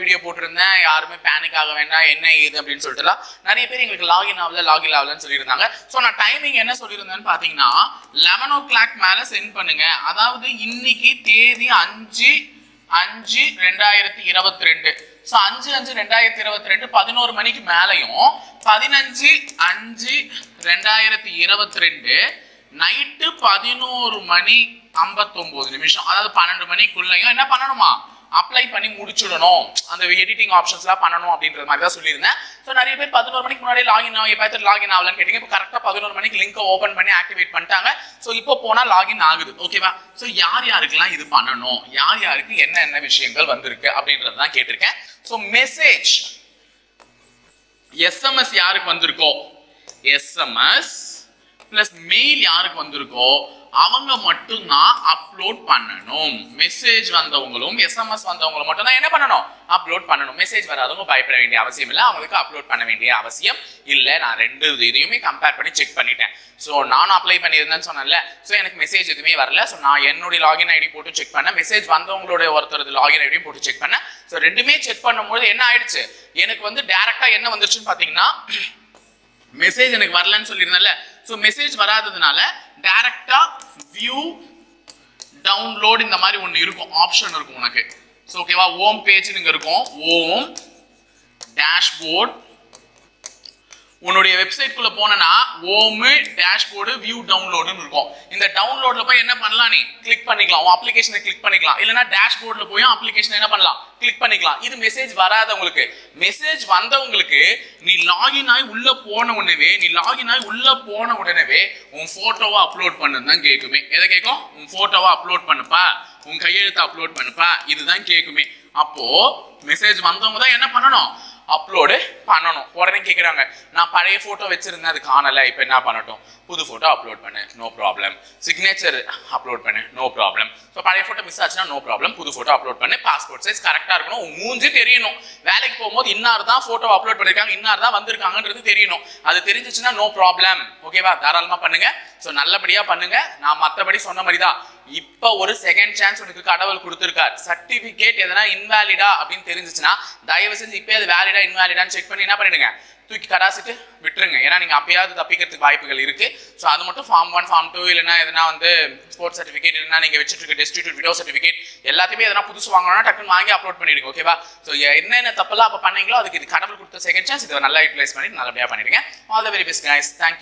Video போட்டிருந்தேன். யாருமே panic ஆக வேண்டாம். என்ன ஏது அப்படின்னு சொல்லிட்டுலாம் நிறைய பேர் எங்களுக்கு லாகின் ஆகல லாகின் ஆகலன்னு சொல்லியிருந்தாங்க. ஸோ நான் டைமிங் என்ன சொல்லியிருந்தேன்னு பார்த்தீங்கன்னா லெவன் ஓ கிளாக் மேலே சென்ட் பண்ணுங்க. அதாவது இன்னைக்கு தேதி அஞ்சு அஞ்சு ரெண்டாயிரத்தி இருபத்தி ரெண்டு ஸோ அஞ்சு அஞ்சு ரெண்டாயிரத்தி இருபத்தி ரெண்டு பதினோரு மணிக்கு மேலேயும் பதினஞ்சு அஞ்சு ரெண்டாயிரத்தி இருபத்தி ரெண்டு நைட்டு பதினோரு மணி ஐம்பத்தொம்போது நிமிஷம் அதாவது பன்னெண்டு மணிக்குள்ளேயும் என்ன பண்ணணுமா? அப்ளை பண்ணி முடிச்சிடணும். அந்த எடிட்டிங் ஆப்ஷன்ஸ்லாம் பண்ணணும் அப்படின்ற மாதிரி தான் சொல்லியிருந்தேன். ஸோ நிறைய பேர் பதினோரு மணிக்கு முன்னாடி லாகின் ஆகி பார்த்து லாகின் ஆகலன்னு கேட்டீங்க. இப்போ கரெக்டாக பதினோரு மணிக்கு லிங்கை ஓப்பன் பண்ணி ஆக்டிவேட் பண்ணிட்டாங்க. ஸோ இப்போ போனால் லாகின் ஆகுது. ஓகேவா ஸோ யார் யாருக்கெல்லாம் இது பண்ணணும்? யார் யாருக்கு என்ன என்ன விஷயங்கள் வந்திருக்கு அப்படின்றது தான் கேட்டிருக்கேன். ஸோ மெசேஜ் எஸ்எம்எஸ் யாருக்கு வந்திருக்கோ? எஸ்எம்எஸ் பிளஸ் மெயில் யாருக்கு வந்திருக்கோ அவங்க மட்டும்தான் அப்லோட் பண்ணணும். மெசேஜ் வந்தவங்களும் எஸ்எம்எஸ் வந்தவங்களும் மட்டும் தான் என்ன பண்ணணும்? அப்லோட் பண்ணணும். மெசேஜ் வராதவங்க பயப்பட வேண்டிய அவசியம் இல்லை. அவங்களுக்கு அப்லோட் பண்ண வேண்டிய அவசியம் இல்லை. நான் ரெண்டு இதையுமே கம்பேர் பண்ணி செக் பண்ணிட்டேன். ஸோ நானும் அப்ளை பண்ணியிருந்தேன்னு சொன்னேன்ல. ஸோ எனக்கு மெசேஜ் எதுவுமே வரல. ஸோ நான் என்னுடைய லாகின் ஐடி போட்டு செக் பண்ணேன். மெசேஜ் வந்தவங்களுடைய ஒருத்தரது லாகின் ஐடியும் போட்டு செக் பண்ணேன். ஸோ ரெண்டுமே செக் பண்ணும்போது என்ன ஆயிடுச்சு? எனக்கு வந்து டேரெக்டாக என்ன வந்துருச்சுன்னு பார்த்தீங்கன்னா மெசேஜ் எனக்கு வரலன்னு சொல்லியிருந்தேன்ல. ஸோ மெசேஜ் வராததுனால டைரக்டா வியூ டவுன்லோட் இந்த மாதிரி ஒன்று இருக்கும். ஆப்ஷன் இருக்கும் உனக்கு. ஸோ ஓகேவா ஓம் பேஜ்னு இங்கே இருக்கும். ஓம் டேஷ்போர்ட் உன்னுடைய வெப்சைட்குள்ள போனேன்னா ஓமு டேஷ்போர்டு வியூ டவுன்லோடுன்னு இருக்கும். இந்த டவுன்லோட்ல போய் என்ன பண்ணலாம் நீ? கிளிக் பண்ணிக்கலாம். உன் அப்ளிகேஷனை கிளிக் பண்ணிக்கலாம். இல்லைனா டேஷ்போர்ட்ல போய் அப்ளிகேஷன் என்ன பண்ணலாம்? கிளிக் பண்ணிக்கலாம். இது மெசேஜ் வராதவங்களுக்கு மெசேஜ் வந்தவங்களுக்கு நீ லாகின் ஆகி உள்ள போன உடனே நீ லாகின் ஆகி உள்ள போன உடனே உன் போட்டோவை அப்லோட் பண்ணுன்னு தான் கேட்குமே எதை கேட்கும் உன் போட்டோவை அப்லோட் பண்ணுப்பா. உன் கையெழுத்தை அப்லோட் பண்ணுப்பா. இதுதான் கேட்குமே அப்போ மெசேஜ் வந்தவங்க தான் என்ன பண்ணணும்? அப்லோடு பண்ணணும். உடனே கேட்குறாங்க நான் பழைய ஃபோட்டோ வச்சுருந்தேன் அது காணலை. இப்போ என்ன பண்ணட்டும்? புது ஃபோட்டோ அப்லோட் பண்ணு. நோ ப்ராப்ளம் சிக்னேச்சர் அப்லோட் பண்ணு. நோ ப்ராப்ளம் ஸோ பழைய ஃபோட்டோ மிஸ் ஆச்சுன்னா நோ ப்ராப்ளம் புது ஃபோட்டோ அப்லோட் பண்ணு. பாஸ்போர்ட் சைஸ் கரெக்டாக இருக்கணும். மூஞ்சி தெரியணும். வேலைக்கு போகும்போது இன்னார் தான் ஃபோட்டோ அப்லோட் பண்ணியிருக்காங்க இன்னார் தான் வந்திருக்காங்கன்றது தெரியணும். அது தெரிஞ்சிச்சுன்னா நோ ப்ராப்ளம் ஓகேவா தாராளமாக பண்ணுங்கள் ஸோ நல்லபடியாக பண்ணுங்கள் நான் மற்றபடி சொன்ன மாதிரி தான் இப்போ ஒரு செகண்ட் சான்ஸ் உனக்கு கடவுள் கொடுத்துருக்கார். சர்டிபிகேட் எதனா இன்வேலிடா அப்படின்னு தெரிஞ்சிச்சுன்னா தயவு செஞ்சு இப்போ அது வேலிடா இன்வேலிடான்னு செக் பண்ணி என்ன பண்ணிடுங்க? தூக்கி கடாசிட்டு விட்டுருங்க. ஏன்னா நீங்கள் அப்பயாவது தப்பிக்கிறதுக்கு வாய்ப்புகள் இருக்கு. ஸோ அது மட்டும் ஃபார்ம் ஒன் ஃபார்ம் டூ இல்லைனா எதனா வந்து ஸ்போர்ட்ஸ் சர்டிஃபிகேட் இல்லைனா நீங்கள் வச்சுட்டு இருக்க டெஸ்டிடியூட் விடோ சர்டிஃபிகேட் எல்லாத்தையுமே எதனா புதுசு வாங்கணும்னா டக்குன்னு வாங்கி அப்லோட் பண்ணிடுங்க ஓகேவா ஸோ என்னென்ன தப்பெல்லாம் அப்போ பண்ணீங்களோ அதுக்கு இது கடவுள் கொடுத்த செகண்ட் சான்ஸ் இதை நல்லா யூட்டிலைஸ் பண்ணி நல்லபடியாக பண்ணிடுங்க. All the very best guys thank you